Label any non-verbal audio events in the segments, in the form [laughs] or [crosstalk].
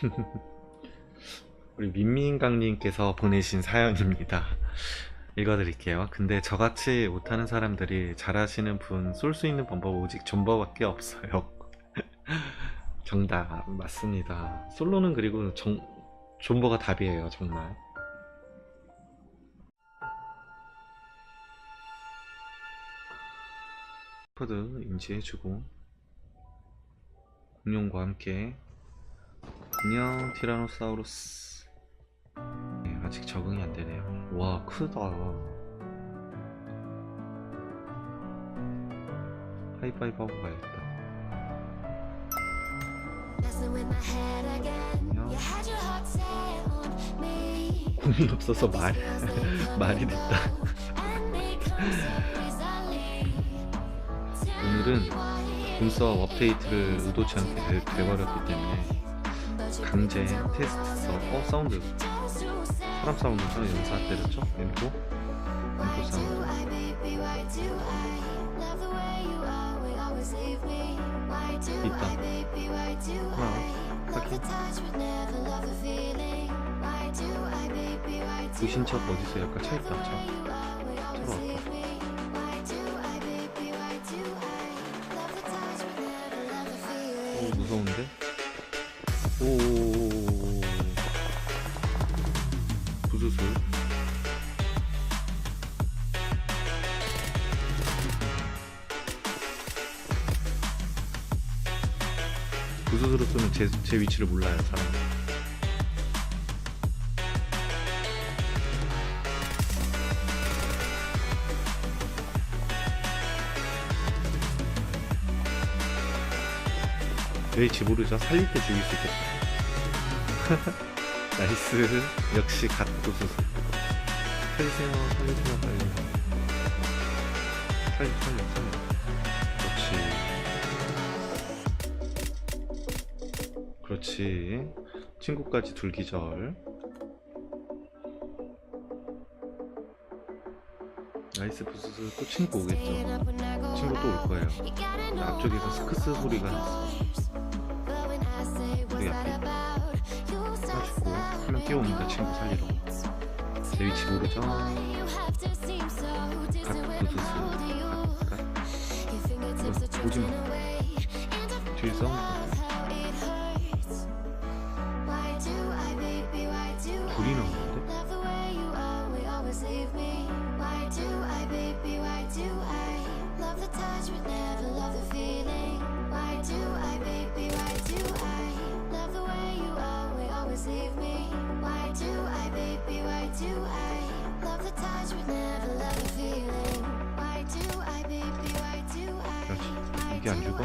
[laughs] 우리 민민강님께서 보내신 사연입니다. 읽어드릴게요. 근데 저같이 못하는 사람들이 잘하시는 분 쏠 수 있는 방법 오직 존버밖에 없어요. [laughs] 정답 맞습니다. 솔로는 그리고 정, 존버가 답이에요 정말. 코드 인지해주고 공룡과 함께 안녕 티라노사우루스. 네, 아직 적응이 안 되네요. 와 크다. 하이파이브 하고 가야겠다. 안녕 공이 없어서 말 [laughs] 말이 됐다. 오늘은 분수와 업데이트를 의도치 않게 돼- 돼버렸기 때문에 강제 테스트 서 어? 사운드 사람 사운드죠? 연사 때렸죠? 엠포? 엠포 사운드 있다 하나 확인 부신척 어디서 약간 차 있다 차 차로 왔다 오 무서운데? 부수수로 쏘면 제, 제 위치를 몰라요 사람 왜지 모르죠 살릴 때 죽일 수 있겠다. [laughs] 나이스. 역시 갓 부수수 살리세요 살리세요 빨리 살려 살려 살려 그렇지. 친구까지 둘 기절. 나이스 부스스 또 친구 오겠죠? 친구 또 올 거예요. 앞쪽에서 스크스 소리가 났어. 우리 앞에 한명 뛰어옵니다 친구 살리러. 내 위치 모르죠? 갓 부스스. 갓 오지마. 뒤에서 Leave me. Why do I, baby? Why do I love the touch but never love the feeling? Why do I, baby? Why do I? 그렇지 이게 안 죽어?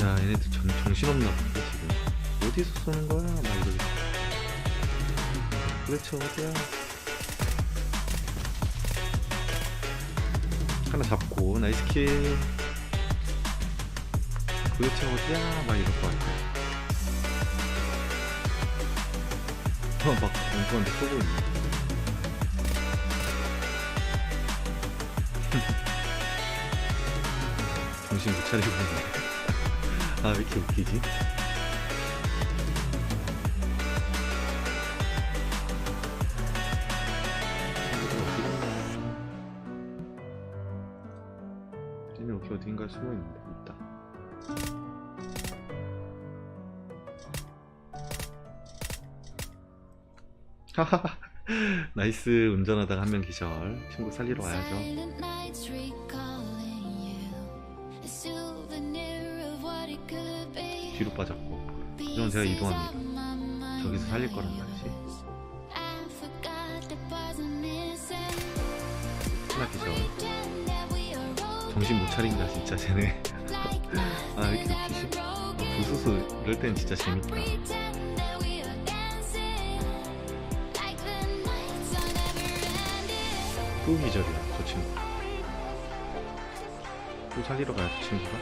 야 얘네들 전, 정신없나 본데 지금 어디서 쏘는 거야? 막 이러겠어 도대체 어디야? 하나 잡고 나이스 킬 도대체 어디야? 막 이럴 것 같아 어, 막 엉뚱한데 쏘고 있네 [laughs] 정신 못 차리고 있네 [laughs] 아왜 이렇게 웃기지? 얘는 여기 어딘가에 숨어 있는데 있다. 하하하. 나이스. 운전하다가 한 명 기절. 친구 살리러 와야죠. 뒤로 빠졌고. 그러면 제가 이동합니다. 저기서 살릴 거란 말이지. 하나 기절 정신 못 차린다 진짜 쟤네. [laughs] 아왜 이렇게 웃기지? 부수수 이럴 땐 진짜 재밌다. 또 기절이야 저 친구. 또 살리러 가요 저 친구가?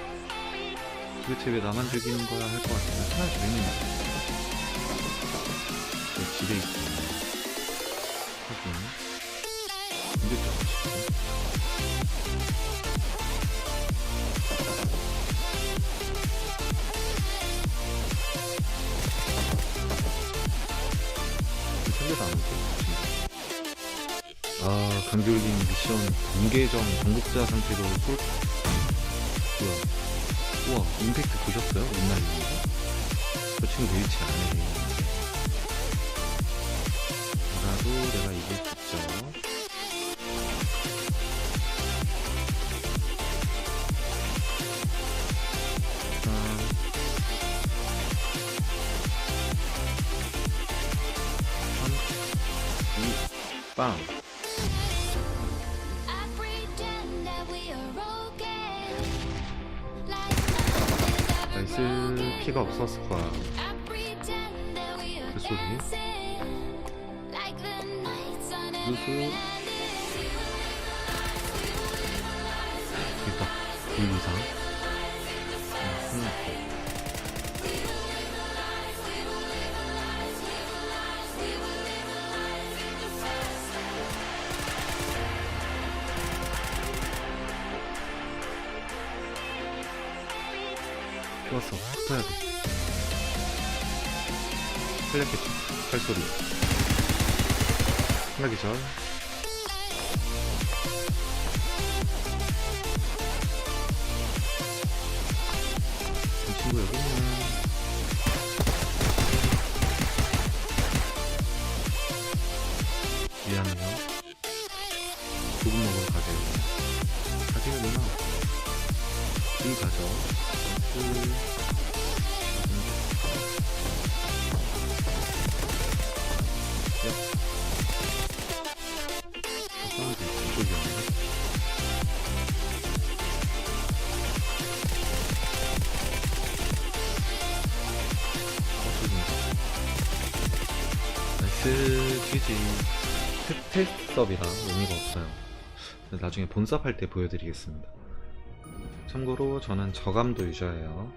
도대체 왜 나만 죽이는 거야 할 것 같은데 하나 죽이는 저 집에 있고 아, 강규올림 미션 공개정 정복자 상태로 쏠. 뭐야. 우와, 임팩트 보셨어요? 온라인인데? 저 친구 일치 안 해. 나도 내가 이길 수 있죠. 아, 삼, 이, 빵. Broken. 피가 없었을 거야. 그 소리. 누수. ending. 됐다. 불 이상. 좋았어. 붙어야 돼. 살렸겠지. 팔소리. 하기 전. 이 친구 여기 있네. 미안해요. 조금 먹으러 가세요. 가세요, 누나. 이 가죠. 그... 나이스 GG 서비라 의미가 없어요. 나중에 본섭 할 때 보여드리겠습니다. 참고로 저는 저감도 유저예요